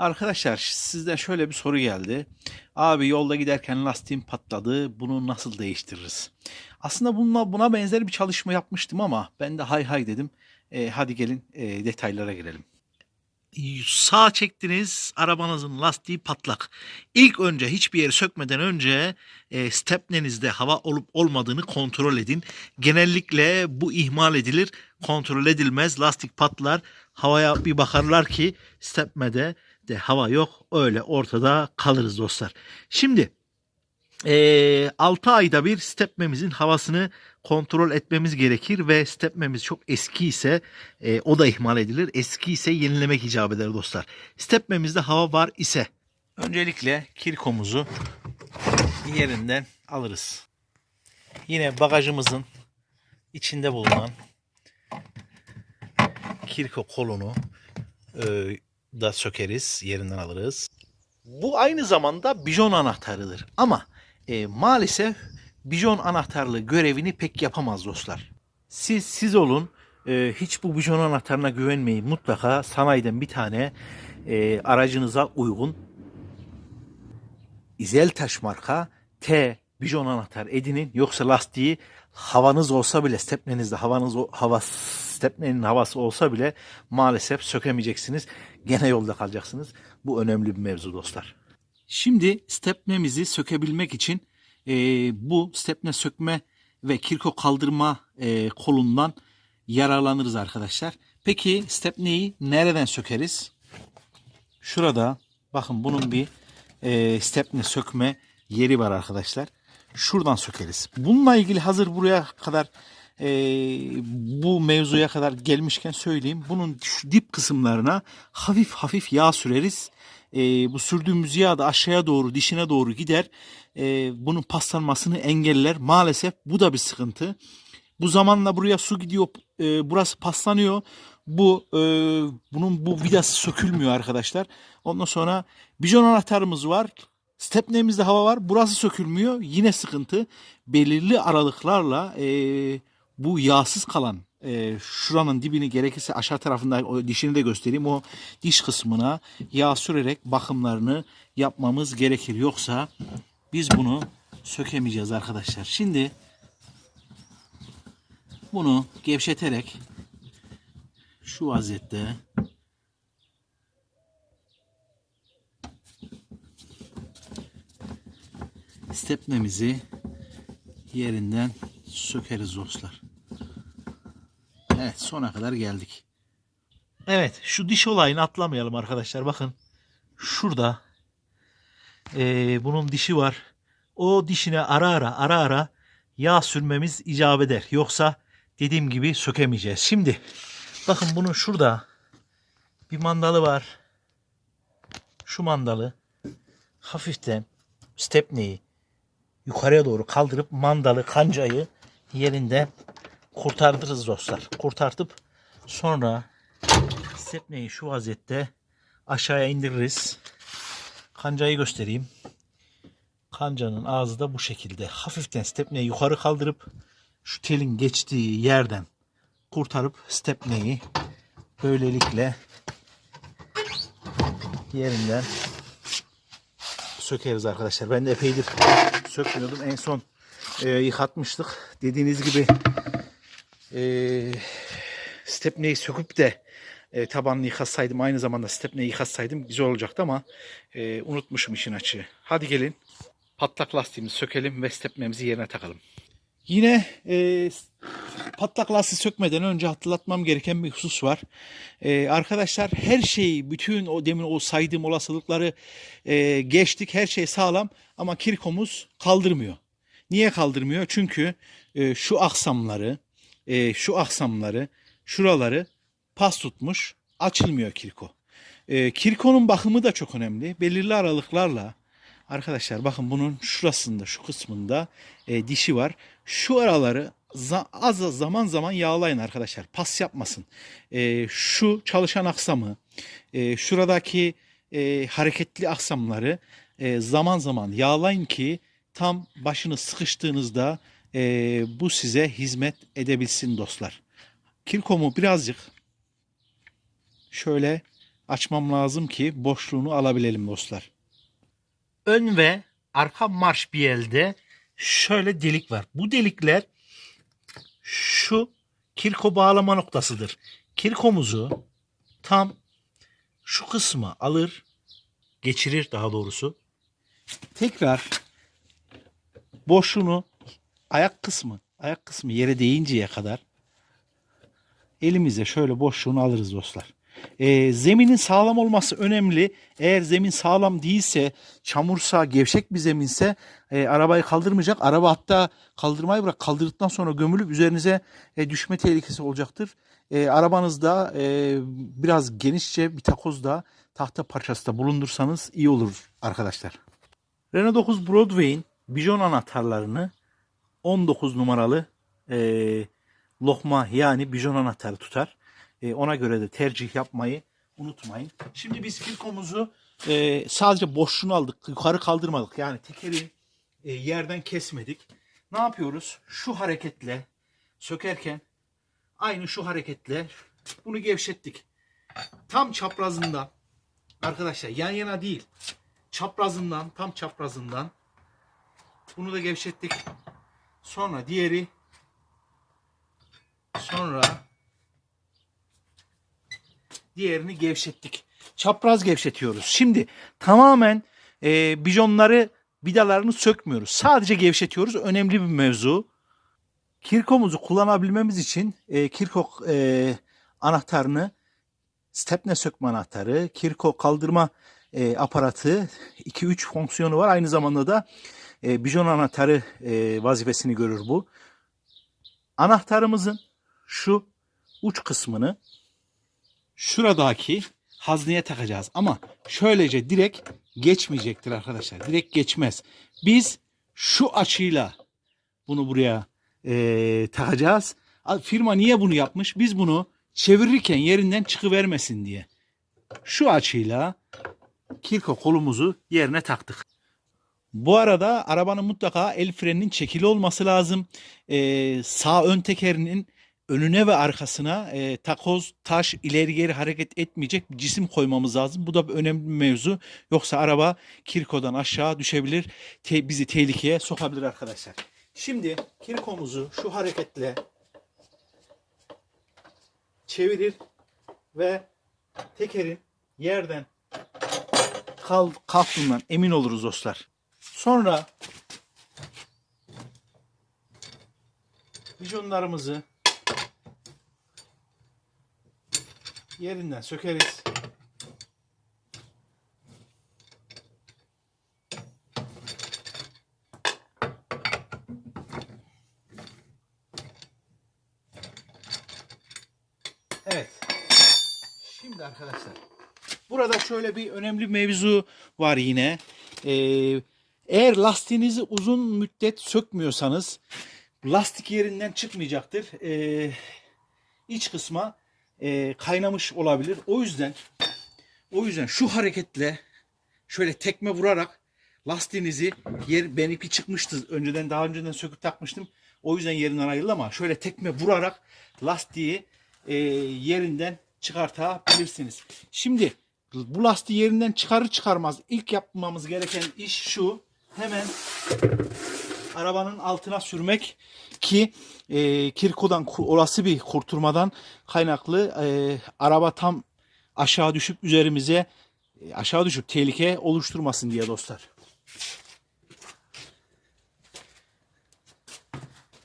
Arkadaşlar sizden şöyle bir soru geldi. Abi yolda giderken lastiğim patladı. Bunu nasıl değiştiririz? Aslında bununla, buna benzer bir çalışma yapmıştım ama ben de hay hay dedim. E, hadi gelin e, detaylara girelim. Sağ çektiniz arabanızın lastiği patlak. İlk önce hiçbir yeri sökmeden önce e, stepnenizde hava olup olmadığını kontrol edin. Genellikle bu ihmal edilir. Kontrol edilmez. Lastik patlar. Havaya bir bakarlar ki stepmede de hava yok. Öyle ortada kalırız dostlar. Şimdi e, 6 ayda bir stepmemizin havasını kontrol etmemiz gerekir ve stepmemiz çok eski ise e, o da ihmal edilir. Eski ise yenilemek icap eder dostlar. Stepmemizde hava var ise öncelikle kirkomuzu yerinden alırız. Yine bagajımızın içinde bulunan kirko kolunu e, da sökeriz, yerinden alırız. Bu aynı zamanda bijon anahtarıdır. Ama e, maalesef bijon anahtarlığı görevini pek yapamaz dostlar. Siz siz olun. e, hiç bu bijon anahtarına güvenmeyin. Mutlaka sanayiden bir tane e, aracınıza uygun İzeltaş marka T bijon anahtar edinin. Yoksa lastiği havanız olsa bile stepnenizde havanız o- hava stepnenin havası olsa bile maalesef sökemeyeceksiniz. Gene yolda kalacaksınız. Bu önemli bir mevzu dostlar. Şimdi stepnemizi sökebilmek için e, bu stepne sökme ve kirko kaldırma e, kolundan yararlanırız arkadaşlar. Peki stepneyi nereden sökeriz? Şurada bakın bunun bir e, stepne sökme yeri var arkadaşlar. Şuradan sökeriz. Bununla ilgili hazır buraya kadar e, bu mevzuya kadar gelmişken söyleyeyim. Bunun dip kısımlarına hafif hafif yağ süreriz. E, bu sürdüğümüz yağ da aşağıya doğru dişine doğru gider. E, bunun paslanmasını engeller. Maalesef bu da bir sıkıntı. Bu zamanla buraya su gidiyor. e, burası paslanıyor. Bu e, bunun bu vidası sökülmüyor arkadaşlar. Ondan sonra bijon anahtarımız var. Stepnemizde hava var. Burası sökülmüyor. Yine sıkıntı. Belirli aralıklarla e, bu yağsız kalan e, şuranın dibini gerekirse aşağı tarafında o dişini de göstereyim. O diş kısmına yağ sürerek bakımlarını yapmamız gerekir. Yoksa biz bunu sökemeyeceğiz arkadaşlar. Şimdi bunu gevşeterek şu vaziyette stepnemizi yerinden sökeriz dostlar. Evet sona kadar geldik. Evet şu diş olayını atlamayalım arkadaşlar. Bakın şurada eee, bunun dişi var. O dişine ara ara ara ara yağ sürmemiz icap eder. Yoksa dediğim gibi sökemeyeceğiz. Şimdi bakın bunun şurada bir mandalı var. Şu mandalı hafiften stepneyi yukarıya doğru kaldırıp mandalı kancayı yerinden kurtardırız dostlar. Kurtartıp sonra stepneyi şu vaziyette aşağıya indiririz. Kancayı göstereyim. Kancanın ağzı da bu şekilde. Hafiften stepneyi yukarı kaldırıp şu telin geçtiği yerden kurtarıp stepneyi böylelikle yerinden sökeriz arkadaşlar. Ben de epeydir sökmüyordum. En son e, yıkatmıştık. Dediğiniz gibi e, stepneyi söküp de e, tabanını yıkatsaydım aynı zamanda stepneyi yıkatsaydım güzel olacaktı ama e, unutmuşum işin açığı. Hadi gelin patlak lastiğimizi sökelim ve stepnemizi yerine takalım. Yine e, patlak lastiği sökmeden önce hatırlatmam gereken bir husus var. E, arkadaşlar her şeyi, bütün o demin o saydığım olasılıkları e, geçtik. Her şey sağlam ama kirkomuz kaldırmıyor. Niye kaldırmıyor? Çünkü e, şu aksamları, e, şu aksamları, şuraları pas tutmuş, açılmıyor kirko. E, kirkonun bakımı da çok önemli. Belirli aralıklarla Arkadaşlar bakın bunun şurasında şu kısmında e, dişi var. Şu araları za- az zaman zaman yağlayın arkadaşlar. Pas yapmasın. E, şu çalışan aksamı, e, şuradaki e, hareketli aksamları e, zaman zaman yağlayın ki tam başını sıkıştığınızda e, bu size hizmet edebilsin dostlar. Kirkomu birazcık şöyle açmam lazım ki boşluğunu alabilelim dostlar. Ön ve arka marş bir elde şöyle delik var. Bu delikler şu kirko bağlama noktasıdır. Kirkomuzu tam şu kısmı alır, geçirir daha doğrusu. Tekrar boşluğunu ayak kısmı, ayak kısmı yere değinceye kadar elimize şöyle boşluğunu alırız dostlar. Ee, zeminin sağlam olması önemli. Eğer zemin sağlam değilse, çamursa, gevşek bir zeminse e, arabayı kaldırmayacak. Araba hatta kaldırmayı bırak kaldırdıktan sonra gömülüp üzerinize e, düşme tehlikesi olacaktır. E, arabanızda e, biraz genişçe bir takozda tahta parçası da bulundursanız iyi olur arkadaşlar. Renault 9 Broadway'in bijon anahtarlarını 19 numaralı e, lokma yani bijon anahtarı tutar. E, ona göre de tercih yapmayı unutmayın. Şimdi biz filkomuzu e, sadece boşluğunu aldık. Yukarı kaldırmadık. Yani tekeri e, yerden kesmedik. Ne yapıyoruz? Şu hareketle sökerken aynı şu hareketle bunu gevşettik. Tam çaprazından arkadaşlar yan yana değil çaprazından tam çaprazından bunu da gevşettik. Sonra diğeri sonra diğerini gevşettik. Çapraz gevşetiyoruz. Şimdi tamamen e, bijonları vidalarını sökmüyoruz. Sadece gevşetiyoruz. Önemli bir mevzu. Kirkomuzu kullanabilmemiz için e, kirko e, anahtarını stepne sökme anahtarı, kirko kaldırma e, aparatı 2-3 fonksiyonu var. Aynı zamanda da e, bijon anahtarı e, vazifesini görür bu. Anahtarımızın şu uç kısmını şuradaki hazneye takacağız. Ama şöylece direkt geçmeyecektir arkadaşlar. Direkt geçmez. Biz şu açıyla bunu buraya e, takacağız. Firma niye bunu yapmış? Biz bunu çevirirken yerinden çıkıvermesin diye. Şu açıyla kirko kolumuzu yerine taktık. Bu arada arabanın mutlaka el freninin çekili olması lazım. Ee, sağ ön tekerinin önüne ve arkasına e, takoz, taş ileri geri hareket etmeyecek bir cisim koymamız lazım. Bu da bir önemli bir mevzu. Yoksa araba kirkodan aşağı düşebilir. Te- bizi tehlikeye sokabilir arkadaşlar. Şimdi kirkomuzu şu hareketle çevirir ve tekerin yerden kal kalktığından emin oluruz dostlar. Sonra vijonlarımızı yerinden sökeriz. Evet. Şimdi arkadaşlar Burada şöyle bir önemli mevzu var yine. Ee, eğer lastiğinizi uzun müddet sökmüyorsanız lastik yerinden çıkmayacaktır. Ee, iç kısma e, kaynamış olabilir. O yüzden o yüzden şu hareketle şöyle tekme vurarak lastiğinizi yer benimki çıkmıştı. Önceden daha önceden söküp takmıştım. O yüzden yerinden ayrıldı ama şöyle tekme vurarak lastiği e, yerinden çıkartabilirsiniz. Şimdi bu lastiği yerinden çıkarır çıkarmaz ilk yapmamız gereken iş şu. Hemen arabanın altına sürmek ki e, kirkodan olası bir kurtulmadan kaynaklı e, araba tam aşağı düşüp üzerimize e, aşağı düşüp tehlike oluşturmasın diye dostlar.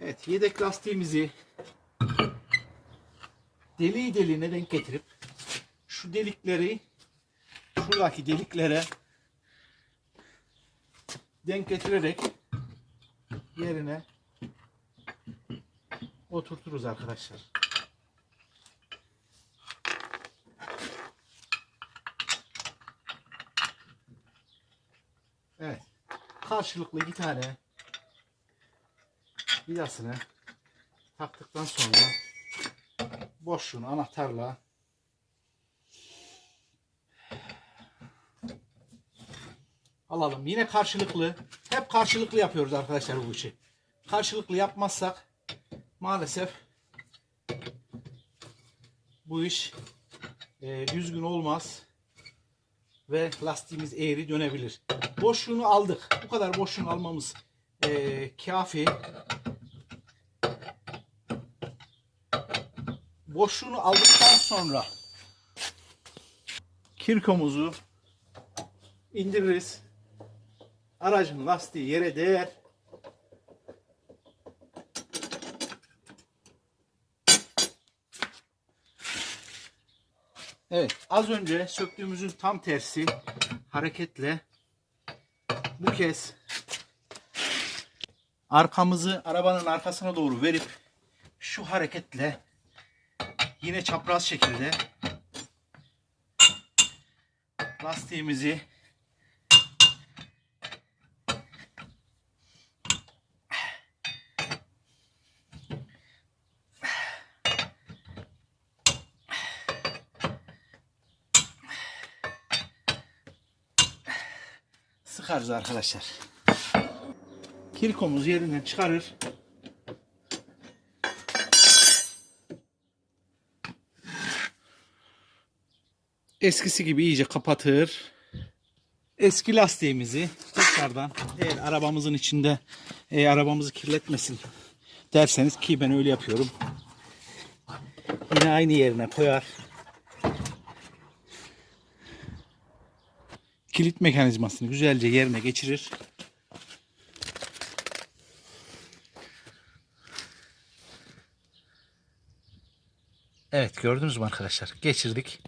Evet yedek lastiğimizi deliği deliğine denk getirip şu delikleri şuradaki deliklere denk getirerek yerine oturturuz arkadaşlar. Evet. Karşılıklı iki tane vidasını taktıktan sonra boşluğunu anahtarla alalım. Yine karşılıklı. Hep karşılıklı yapıyoruz arkadaşlar bu işi. Karşılıklı yapmazsak maalesef bu iş e, düzgün olmaz. ve lastiğimiz eğri dönebilir. Boşluğunu aldık. Bu kadar boşluğunu almamız eee kafi. Boşluğunu aldıktan sonra kirkomuzu indiririz. Aracın lastiği yere değer. Evet, az önce söktüğümüzün tam tersi hareketle bu kez arkamızı arabanın arkasına doğru verip şu hareketle yine çapraz şekilde lastiğimizi sıkarız arkadaşlar. Kirkomuz yerinden çıkarır. Eskisi gibi iyice kapatır. Eski lastiğimizi tekrardan eğer arabamızın içinde e, arabamızı kirletmesin derseniz ki ben öyle yapıyorum. Yine aynı yerine koyar. Kilit mekanizmasını güzelce yerine geçirir. Evet gördünüz mü arkadaşlar? Geçirdik.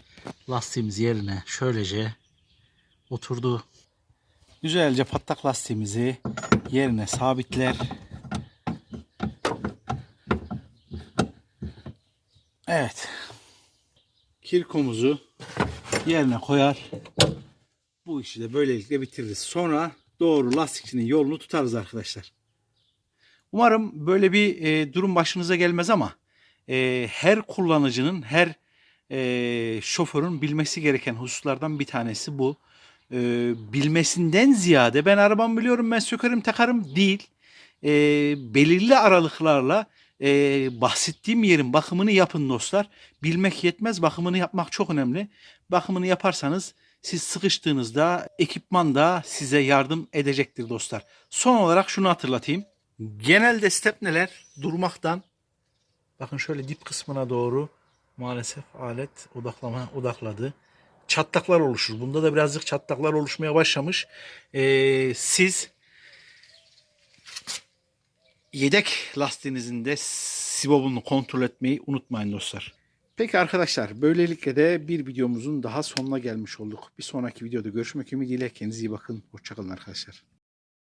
Lastiğimiz yerine şöylece oturdu. Güzelce patlak lastiğimizi yerine sabitler. Evet. Kirkomuzu yerine koyar. İşi de böylelikle bitiririz. Sonra doğru lastikçinin yolunu tutarız arkadaşlar. Umarım böyle bir e, durum başınıza gelmez ama e, her kullanıcının, her e, şoförün bilmesi gereken hususlardan bir tanesi bu. E, bilmesinden ziyade ben arabamı biliyorum ben sökerim takarım değil. E, belirli aralıklarla e, bahsettiğim yerin bakımını yapın dostlar. Bilmek yetmez bakımını yapmak çok önemli. Bakımını yaparsanız siz sıkıştığınızda ekipman da size yardım edecektir dostlar. Son olarak şunu hatırlatayım. Genelde stepneler durmaktan bakın şöyle dip kısmına doğru maalesef alet odaklama odakladı. Çatlaklar oluşur. Bunda da birazcık çatlaklar oluşmaya başlamış. Ee, siz yedek lastiğinizin de sibobunu kontrol etmeyi unutmayın dostlar. Peki arkadaşlar böylelikle de bir videomuzun daha sonuna gelmiş olduk. Bir sonraki videoda görüşmek ümidiyle kendinize iyi bakın. Hoşçakalın arkadaşlar.